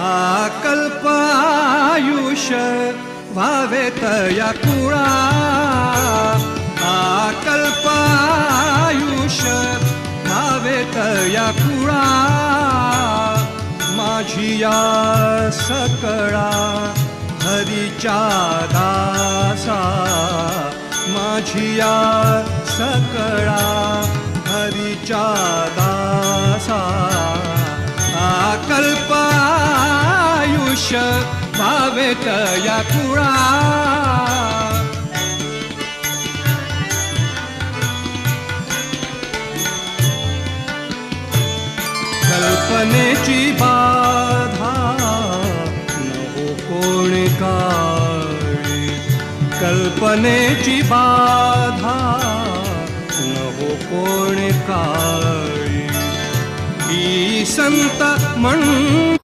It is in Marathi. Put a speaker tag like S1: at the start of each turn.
S1: आकल्प आयुष्य व्हावे तया कुळा. आकल्प आयुष्य व्हावे तया कुळा. माझी या सकळा हरीच्या दासा. माझी या सकळा हरीच्या दासा. आकल्प आयुष्य भावेत या कुळा कल्पनेची बाधा नको कोण काळी. कल्पनेची बाधा नको कोण काळी. ही संत म्हण